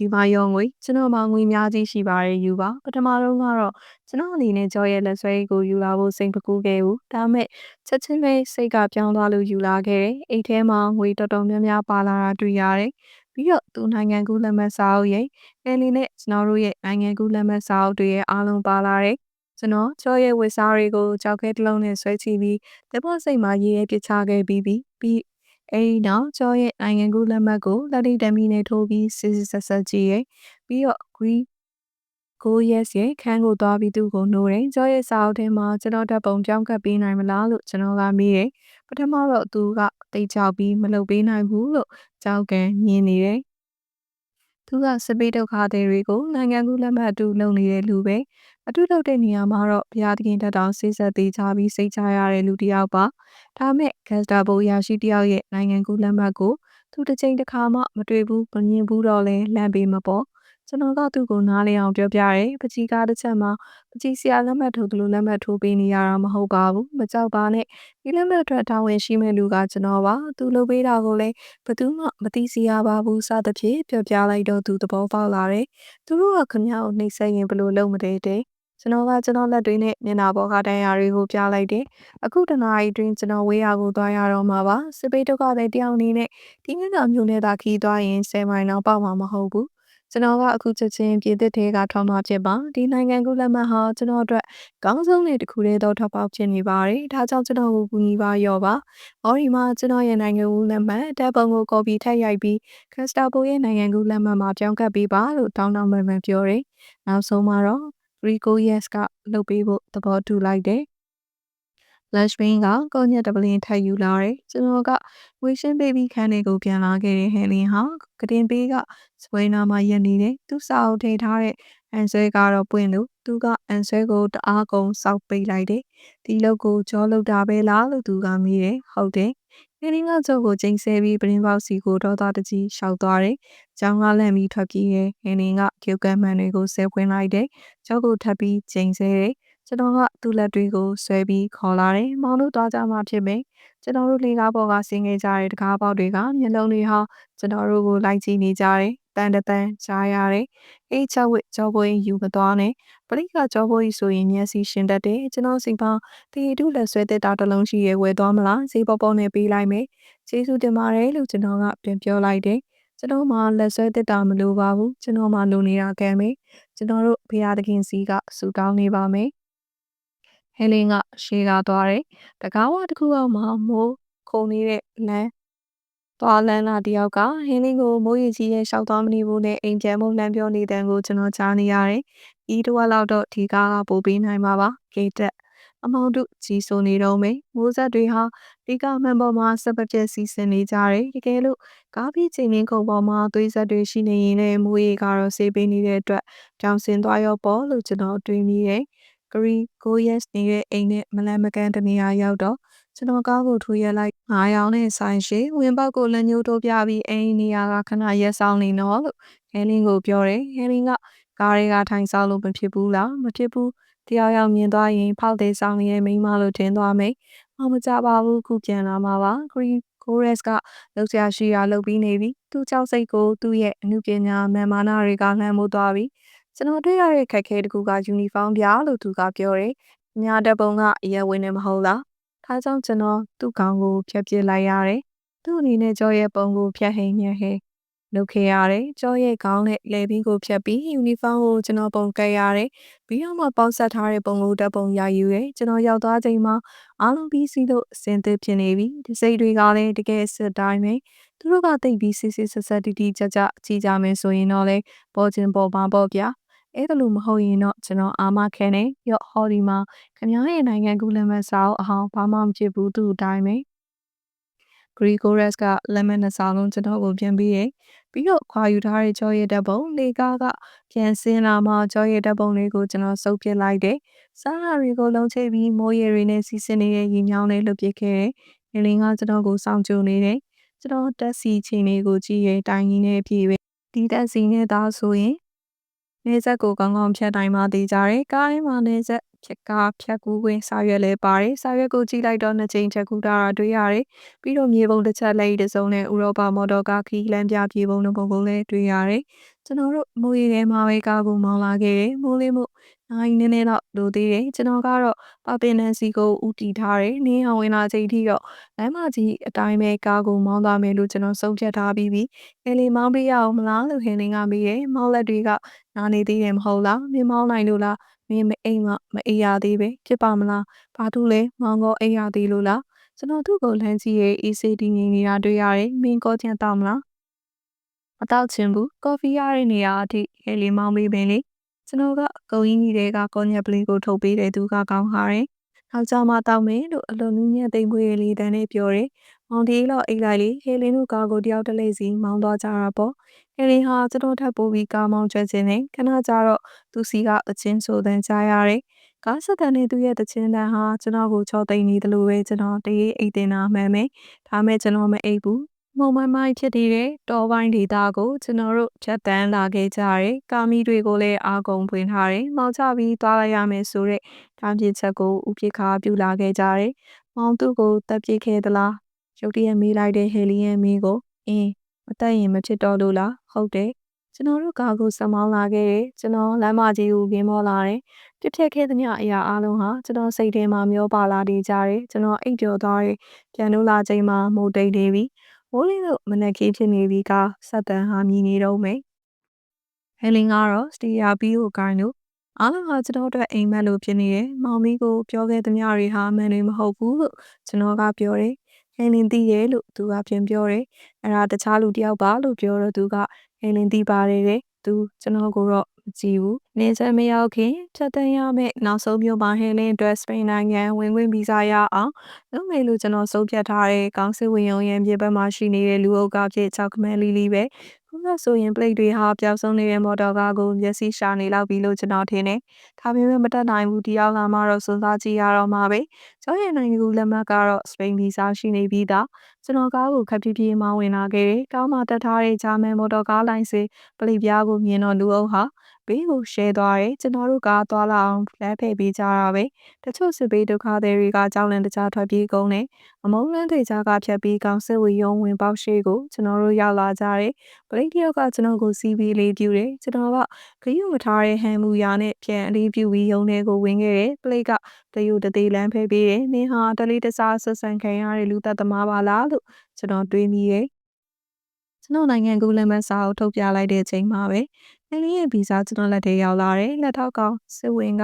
S1: ဒီမှာရောငွေကျွန်တော်မှငွေများကြီးရှိပါတယ်ယူပါပထမတော့ကတော့ကျွန်တော်အနေနဲ့ကြော်ရဲ့လက်ဆွဲကိုယူလာဖို့စိတ်ပကူးခဲ့ဘူးဒါမဲ့ချက်ချင်းပဲစိတ်ကပြောင်းသွားလို့ယူလာခဲ့တယ်အိတ်ထဲမှာငွေတော်တော်များများပါလာတာတွေ့ရတယ်ပြီးတော့သူနိုင်ငံကူးလက်မှတ်စာအုပ်ရဲ့အဲလီနဲ့ကျွန်တော်တို့ရဲ့နိုင်ငံကူးလက်မှတ်စာအုပ်တွေရဲ့အားလုံးပါလာတယ်ကျွန်တော်ကြောရဲ့ဝစ်စားတွေကိုကြောက်ခဲတစ်လုံးနဲ့ဆွဲချပြီးလက်ပေါ်စိတ်မှာရေးရဲပစ်ချခဲ့ပြီးပြီးပြီး အဲဒီနောက်ကျော်ရဲ့နိုင်ငံကူးလက်မှတ်ကိုလက်ထိတ်တမီနဲ့ထိုးပြီးစစ်စစ်ဆက်ဆက်ကြည့်ရဲ့ပြီးတော့ agree ကိုရက်ရဲ့ခန်းကိုသွားပြီးသူ့ကိုနှိုးတယ်ကျော်ရဲ့စာအုပ်ထဲမှာကျွန်တော်တက်ပုံပြောင်းကပ်ပေးနိုင်မလားလို့ကျွန်တော်ကမေးတယ်ပထမတော့သူကတိတ်ကြောက်ပြီးမလုပ်ပေးနိုင်ဘူးလို့ကြောက်ကန်ညင်နေတယ် သူကစပိတ်ဒုက္ခတွေကိုနိုင်ငံကူးလက်မှတ်အတူလုပ်နေတဲ့လူပဲအတူလုပ်တဲ့နေရာမှာတော့ဘုရားသခင်တက်တောင်စိတ်ဆက်သေးချပြီးစိတ်ချရတဲ့လူတစ်ယောက်ပါဒါမဲ့ဂက်စတာဘိုရာရှိတစ်ယောက်ရဲ့နိုင်ငံကူးလက်မှတ်ကိုသူတစ်ချိန်တစ်ခါမှမတွေ့ဘူးမမြင်ဘူးတော့လဲလန့်ပေးမပေါ့ ကျွန်တော်ကသူ့ကိုနားလည်အောင်ပြောပြရဲပကြီးကားတစ်ချက်မှာပကြီးဆရာလက်မှတ်ထိုးသလိုလက်မှတ်ထိုးပေးနေရတာမဟုတ်ပါဘူးမကြောက်ပါနဲ့ဒီလက်မှတ်အတွက်တာဝန်ရှိမဲ့လူကကျွန်တော်ပါသူလုပ်ပေးတာကိုလည်းဘသူမှမသိစီရပါဘူးစသဖြင့်ပြောပြလိုက်တော့သူသဘောပေါက်လာတယ်သူတို့ကခမ ्या ကိုနှိမ့်ဆက်ရင်ဘလို့လုပ်မလဲတဲ့ကျွန်တော်ကကျွန်တော်လက်တွေနဲ့မျက်နှာပေါ်ကတန်ရာတွေကိုပြလိုက်တယ်။အခုတနားရီတွင်ကျွန်တော်ဝေးရာကိုသွားရတော့မှာပါ။စစ်ပေးတုတ်ကလည်းတယောက်အနေနဲ့ဒီနေ့ကမျိုးနဲ့သာခီးသွားရင်10မိုင်တော့ပေါက်မှာမဟုတ်ဘူး။ ကျွန်တော်ကအခုချက်ချင်းပြည်သစ်ထဲကထောင်းသွားဖြစ်ပါဒီနိုင်ငံကူးလက်မှတ်ဟာကျွန်တော်အတွက်ကောင်းဆုံးတဲ့တစ်ခုတည်းသောထောက်ပေါက်ဖြစ်နေပါတယ်ဒါကြောင့်ကျွန်တော်ကိုကူညီပါရောပါအော်ဒီမှာကျွန်တော်ရဲ့နိုင်ငံကူးလက်မှတ်တပ်ပုံကိုကော်ပီထပ်ရိုက်ပြီးခရစ်စတာဘိုရဲ့နိုင်ငံကူးလက်မှတ်မှာပြောင်းကပ်ပေးပါလို့တောင်းတမှန်မှန်ပြောတယ်နောက်ဆုံးမှာတော့ Rico Yes ကလုပ်ပေးဖို့သဘောတူလိုက်တယ်။ Lush Bean ကကိုညက်တပလင်းထပ်ယူလာတယ်။ကျွန်တော်ကဝေရှင်းဘေဘီခန်းလေးကိုပြန်လာခဲ့တဲ့ဟန်လင်းဟာကတင်ပေးကစပွဲနာမှာရက်နေတယ်။သူစာအုပ်ထိထားတဲ့အန်ဆွဲကတော့ပွင့်လို့သူကအန်ဆွဲကိုတအားကုန်စောက်ပိတ်လိုက်တယ်။ဒီလောက်ကိုကြောလောက်တာပဲလားလို့သူကမေးတယ်။ဟုတ်တယ်။ဟင်းလင်းကကြောကိုချိန်ဆဲပြီးပရင်းပေါက်စီကိုတော့သားတကြီးရှောက်သွားတယ်။ကျောင်းကလန့်ပြီးထွက်ပြေးတယ်။ဟင်းလင်းကကျုပ်ကမှန်တွေကိုဆဲဖွင့်လိုက်တယ်။ကြောကိုထပ်ပြီးချိန်ဆဲတယ်။ ကျွန်တော်ကသူ့လက်တွေကိုဆွဲပြီးခေါ်လာတယ်။မောင်တို့သွားကြမှာဖြစ်မယ်။ကျွန်တော်တို့လေကားပေါ်ကဆင်းခဲ့ကြတဲ့တကားပေါက်တွေကမျက်လုံးတွေဟာကျွန်တော်တို့ကိုလိုက်ကြည့်နေကြတယ်။တန်တန်ကြားရတယ်။အေးချက်ဝစ်ကြောပွေးယူမသွားနဲ့။ပရိကကြောပွေးဆိုရင်မျက်စိရှင်တတ်တယ်။ကျွန်တော်စိတ်ပါတီတုလက်ဆွဲတဲ့တာတစ်လုံးရှိရဲဝယ်သွားမလား။ဈေးပေါပေါနဲ့ပေးလိုက်မယ်။ကျေးဇူးတင်ပါတယ်လို့ကျွန်တော်ကပြန်ပြောလိုက်တယ်။ကျွန်တော်မှလက်ဆွဲတက်တာမလိုပါဘူးကျွန်တော်မှလိုနေတာကံပဲကျွန်တော်တို့ဘုရားသခင်စီကဆူတောင်းနေပါမယ် ဟဲလင်းကရှေးကားသွားတယ်တကားဝတစ်ခုအောက်မှာမိုးခုန်နေတဲ့လမ်းသွားလန်းလာတယောက်ကဟင်းလင်းကိုမိုးရီကြီးရဲ့ရှောက်သွားမနေဘူးနဲ့အိမ်ပြန်ဖို့လမ်းပြောနေတဲ့ကိုကျွန်တော်ကြားနေရတယ်။ဤတော့လောက်တော့ဒီကားကပို့ပေးနိုင်မှာပါ။ကေတက်အမောင်တို့ကြီးဆိုနေတော့မယ်မိုးဆက်တွေဟာဒီကမှန်ပေါ်မှာစပပြက်စီစဉ်နေကြတယ်တကယ်လို့ကားပြီးချိန်ရင်းခုံပေါ်မှာသွေးဆက်တွေရှိနေရင်လည်းမိုးရေကတော့ဆေးပေးနေတဲ့အတွက်ကြောင်စင်သွားရောပေါ့လို့ကျွန်တော်တွေးမိတယ် ဂရီကိုရက်နေတဲ့အိမ်နဲ့မလန်မကန်တနေရာရောက်တော့ကျွန်တော်ကားကိုထိုးရက်လိုက်ငါးရောင်နဲ့ဆိုင်ရှိဝင်ပေါက်ကိုလက်ညှိုးထိုးပြပြီးအိမ်နေရာကခဏရက်ဆောင်နေတော့လို့ဟဲလင်းကိုပြောတယ်ဟဲလင်းကကားတွေကထိုင်ဆောင်လို့မဖြစ်ဘူးလားမဖြစ်ဘူးတယောက်ယောက်မြင်သွားရင်ဖောက်သေးဆောင်နေတဲ့မိန်းမလို့ထင်သွားမယ်။မမကြပါဘူးခုပြန်လာမှာပါ။ခရီကိုရက်စ်ကလောက်ရှာရှိရာလုပ်ပြီးနေပြီ။သူ့ကြောက်စိတ်ကိုသူ့ရဲ့အမှုပညာမှန်မာနာတွေကလှမ်းမိုးသွားပြီ။ ကျွန်တော်တွေ့ရတဲ့ခက်ခဲတကူကယူနီဖောင်းပြလို့သူကပြောတယ်။အများတပုံကအရက်ဝင်နေမဟုတ်လား။ဒါကြောင့်ကျွန်တော်သူ့ကောင်ကိုဖျက်ပစ်လိုက်ရတယ်။သူ့အနေနဲ့ကြောရဲ့ပုံကိုဖျက်ဟိန်ညက်ဟဲလုပ်ခဲ့ရတယ်။ကြောရဲ့ခေါင်းနဲ့လေဘီကိုဖြတ်ပြီးယူနီဖောင်းကိုကျွန်တော်ပုံကတ်ရတယ်။ပြီးတော့မှပေါက်ဆက်ထားတဲ့ပုံကိုတပ်ပုံရယူရဲကျွန်တော်ရောက်သွားချိန်မှာအားလုံးပြီးစီးလို့အစင်သစ်ဖြစ်နေပြီ။ဒီစိတ်တွေကလည်းတကယ်စစ်တိုင်းပဲ။သူတို့ကတိတ်ပြီးစစ်စစ်ဆက်ဆက်တီတီကြကြကြည့်ကြမယ်ဆိုရင်တော့လေပေါ်ချင်းပေါ်ပါပေါ့ဗျာ။ အဲ့ဒါလို့မဟုတ်ရင်တော့ကျွန်တော်အာမခံနေရော့ဟော်ဒီမှာခမားရဲ့နိုင်ငံကူးလက်မှတ်စာအုပ်အဟောင်းဘာမှမဖြစ်ဘူးသူ့အတိုင်းပဲဂရီကိုရက်စ်ကလက်မှတ်နှစ်စာလုံးကျွန်တော်ကိုပြန်ပြီးရဲ့ပြီးတော့ခွာယူထားတဲ့ကြောရဲ့ဓာတ်ပုံလေကားကပြန်ဆင်းလာမှကြောရဲ့ဓာတ်ပုံတွေကိုကျွန်တော်စုပ်ပစ်လိုက်တယ်။စားလာတွေကိုလုံးချိတ်ပြီးမိုးရေတွေနဲ့စီးဆင်းနေတဲ့ရေမြောင်းနဲ့လွတ်ပစ်ခဲ့တယ်။နေလင်းကကျွန်တော်ကိုစောင့်ကြိုနေတယ်။ကျွန်တော်တက်စီချင်းတွေကိုကြည့်ရတိုင်းရင်းနဲ့ပြေပဲဒီတက်စီနဲ့သားဆိုရင် နေဆက်ကိုကောင်းကောင်းဖြတ်တိုင်းမှသေးကြတယ်။ကားထဲမှာနေဆက် ဖြက်ကားဖြတ်ကူးခွင့်စာရွက်လည်းပါတယ်။စာရွက်ကိုကြည့်လိုက်တော့နှစ်ချိန်ချက်ကူးတာတွေ့ရတယ်။ပြီးတော့မြေပုံတစ်ချက်လက်ရည်တစ်စုံနဲ့ဥရောပမော်တော်ကားခီးလမ်းပြပြေပုံတစ်ပုံကိုလည်းတွေ့ရတယ်။ကျွန်တော်တို့မိုးရီထဲမှာပဲကားကိုမောင်းလာခဲ့တယ်။မိုးလေးမို့နိုင်နည်းနည်းတော့လိုသေးတယ်ကျွန်တော်ကတော့ပပင်နန်စီကိုဦးတည်ထားတယ်နင်းအောင်ဝင်လာချိန်ထိတော့လမ်းမကြီးအတိုင်းပဲကားကိုမောင်းသွားမယ်လို့ကျွန်တော်ဆုံးဖြတ်ထားပြီးပြီအဲလီမောင်းပေးရအောင်မလားလို့ဟင်လင်းကမေးတယ်မောင်းလက်တွေကနားနေသေးတယ်မဟုတ်လားမင်းမောင်းနိုင်လို့လား မင်းမအိမ်မမအေးရသေးပဲဖြစ်ပါမလားဘာတူလဲမောင်းကောအိမ်ရသေးလို့လားကျွန်တော်သူ့ကိုလမ်းကြီးရဲ့ ECD ငင်းနေတာတွေ့ရတယ်မင်းကောချင်တောက်မလားမတောက်ချင်ဘူးကော်ဖီရတဲ့နေရာအထိဟဲလီမောင်းပေးပင်လေကျွန်တော်ကကုံရင်းကြီးတွေကကောညက်ပလီကိုထုတ်ပေးတဲ့သူကကောင်းဟာတယ်။နောက်ကြမှာတောက်မယ်လို့အလုံးနူးညံ့သိမ့်မွေးလေးတန်းနဲ့ပြောတယ်။ မောင်ဒီလောက်အိတ်လိုက်လေဟေလင်းတို့ကားကိုတယောက်တလေစီမောင်းသွားကြတာပေါ့။ဟေလင်းဟာကျွန်တော်ထပ်ပိုးပြီးကားမောင်းကျွဲခြင်းနဲ့ခဏကြာတော့သူစီကတချင်းဆိုတန်းကြားရတယ်။ကားစကန်နဲ့သူ့ရဲ့တချင်းတန်းဟာကျွန်တော်ကိုချောသိမ့်နေတယ်လို့ပဲကျွန်တော်တရေအိတ်တင်တာမှန်မယ်။ဒါမဲ့ကျွန်တော်မအိတ်ဘူးမုံမိုင်းမိုင်းဖြစ်နေတဲ့တောပိုင်းဒေသကိုကျွန်တော်တို့ဖြတ်တန်းလာခဲ့ကြတယ်။ကာမီတွေကိုလည်းအာကုံဖွင့်ထားတယ်။မောင်ချပြီးသွားလိုက်ရမယ်ဆိုတဲ့တားပြစ်ချက်ကိုဥပိ္ပခါပြုလာခဲ့ကြတယ်။မောင်သူ့ကိုတပ်ပစ်ခဲ့သလား။ ရုတ်တရက်မေးလိုက်တဲ့ဟယ်လီယန်မင်းကိုအင်းမတက်ရင်မဖြစ်တော့လို့လား။ဟုတ်တယ်။ကျွန်တော်တို့ကားကိုစမောင်းလာခဲ့တယ်။ကျွန်တော်လမ်းမကြီးကိုကင်းမောလာတယ်။ပြစ်ဖြတ်ခဲ့သမျှအရာအလုံးဟာကျွန်တော်စိတ်ထဲမှာမျောပါလာနေကြတယ်။ကျွန်တော်အိတ်ကျော်သွားတယ်။ပြန်လို့လာချိန်မှာမိုးတိတ်နေပြီ။မိုးလင်းလို့မနက်ခင်းဖြစ်နေပြီးကဆက်တန်ဟာမြည်နေတော့မယ်ဟယ်လင်ကတော့စတီယာဘီကိုကိုင်းလို့အားလုံးကကျွန်တော်တို့အိမ်မက်လို့ဖြစ်နေတယ်မောင်မီကိုပြောခဲ့သမျှတွေဟာမှန်တွေမဟုတ်ဘူးလို့ကျွန်တော်ကပြောတယ် ဟယ်လင်သိတယ်လို့သူကပြန်ပြောတယ်အဲ့ဒါတခြားလူတယောက်ပါလို့ပြောတော့သူကဟယ်လင်သိပါတယ်တဲ့သူကျွန်တော်ကိုတော့ မကြည့်ဘူးနေဆက်မရောက်ခင်ဖြတ်တန်းရမယ့်နောက်ဆုံးမျိုးမှာဟင်းလင်းအတွက်စပိန်နိုင်ငံဝင်ခွင့်ဗီဇာရအောင်လုပ်မယ်လို့ကျွန်တော်ဆုံးဖြတ်ထားတဲ့ကောင်းစစ်ဝင်ရုံရဲ့မြေဘက်မှာရှိနေတဲ့လူအုပ်ကဖြစ်ချောက်ကမန်လီလီပဲခုကဆိုရင် plate တွေဟာပျောက်ဆုံးနေတဲ့မော်တော်ကားကိုမျက်စိရှာနေလောက်ပြီလို့ကျွန်တော်ထင်တယ်။ဒါပေမဲ့မတက်နိုင်ဘူးဒီရောက်လာမှတော့စွန်စားကြည့်ရတော့မှာပဲ။ကျောင်းရဲ့နိုင်ငံကူလက်မှတ်ကတော့စပိန်ဗီဇာရှိနေပြီးသား။ကျွန်တော်ကားကိုခပ်ဖြည်းဖြည်းမောင်းဝင်လာခဲ့တယ်။ကားမှာတက်ထားတဲ့ဂျာမန်မော်တော်ကားလိုင်းစပလိပြားကိုမြင်တော့လူအုပ်ဟာ ဘေးကိုရှဲသွားတယ်ကျွန်တော်တို့ကသွားလာအောင်လမ်းဖယ်ပေးကြတာပဲတချို့စစ်ဘေးဒုက္ခသည်တွေကကြောက်လန့်တကြားထွက်ပြေးကုန်တယ်အမုန်းလန်းတွေကြားကဖြတ်ပြီးကောင်စစ်ဝေယုံဝင်ပေါက်ရှိကိုကျွန်တော်တို့ရောက်လာကြတယ်ပလိတယောက်ကကျွန်တော်ကိုစီးပြီးလေးပြူတယ်ကျွန်တော်ကခရီးမထားတဲ့ဟန်မူယာနဲ့ပြန်အလေးပြူပြီးယုံထဲကိုဝင်ခဲ့တယ်ပလိကတယူတသေးလမ်းဖယ်ပေးတယ်နင်ဟာတလေးတစားဆက်ဆံခံရတဲ့လူသက်သမားပါလားလို့ကျွန်တော်တွေးမိတယ် ကျွန်တော်နိုင်ငံကူးလက်မှတ်စာအုပ်ထုတ်ပြလိုက်တဲ့ချိန်မှာပဲ။နယ်လီရဲ့ဗီဇာကျွန်တော်လက်ထဲရောက်လာတယ်။လက်ထောက်ကောင်စစ်ဝင်က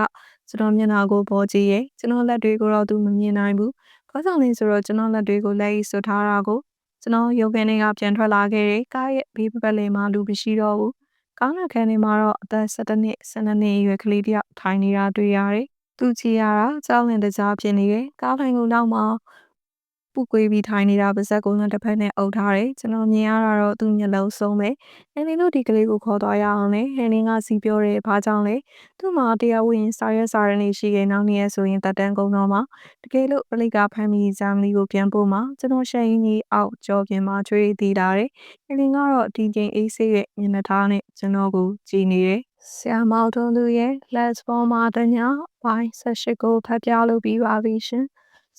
S1: ကျွန်တော်မျက်နှာကိုပေါ်ကြည့်ရဲ့ကျွန်တော်လက်တွေကိုတော့သူမမြင်နိုင်ဘူး။ခေါင်းဆောင်လေးဆိုတော့ကျွန်တော်လက်တွေကိုလက်ရည်ဆွထားတာကိုကျွန်တော်ရုပ်ကင်းတွေကပြန်ထွက်လာခဲ့တယ်။ကားရဲ့ဘေးပတ်လည်မှာလူမရှိတော့ဘူး။ကောင်းတဲ့ခန်းထဲမှာတော့အသက်17နှစ်12နှစ်အရွယ်ကလေးတယောက်ထိုင်နေတာတွေ့ရတယ်။သူချီရတာကြောက်လန့်တကြားဖြစ်နေတယ်။ကားထိုင်ကိုနောက်မှာ ပုတ်ကွေးပြီးထိုင်နေတာပါဇက်ကိုလည်းတစ်ဖက်နဲ့အုပ်ထားတယ်ကျွန်တော်မြင်ရတာတော့သူ့မျက်လုံးဆုံးပဲဟန်လင်းတို့ဒီကလေးကိုခေါ်သွားရအောင်လေဟန်လင်းကစီပြောတယ်ဘာကြောင့်လဲသူ့မှာတရားဝင်စာရွက်စာရင်းလေးရှိခဲ့နောက်နေ့ဆိုရင်တက်တန်းကုန်တော့မှာတကယ်လို့ပလိကဖမ်းပြီးဇာမလီကိုပြန်ပို့မှာကျွန်တော်ရှယ်ရင်ကြီးအောက်ကြောပြင်မှာချွေးသေးတာတယ်ဟန်လင်းကတော့ဒီချိန်အေးဆေးရဲ့မျက်နှာသားနဲ့ကျွန်တော်ကိုကြည်နေတယ်ဆရာမောင်တုံးသူရဲ့ let's form မှာတညာပိုင်းဆက်ရှိကိုဖတ်ပြလို့ပြီးပါပြီရှင်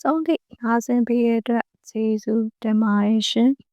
S1: ဆုံးထိနားဆင်ပေးရတဲ့ကျေးဇူးတင်ပါတယ်ရှင်။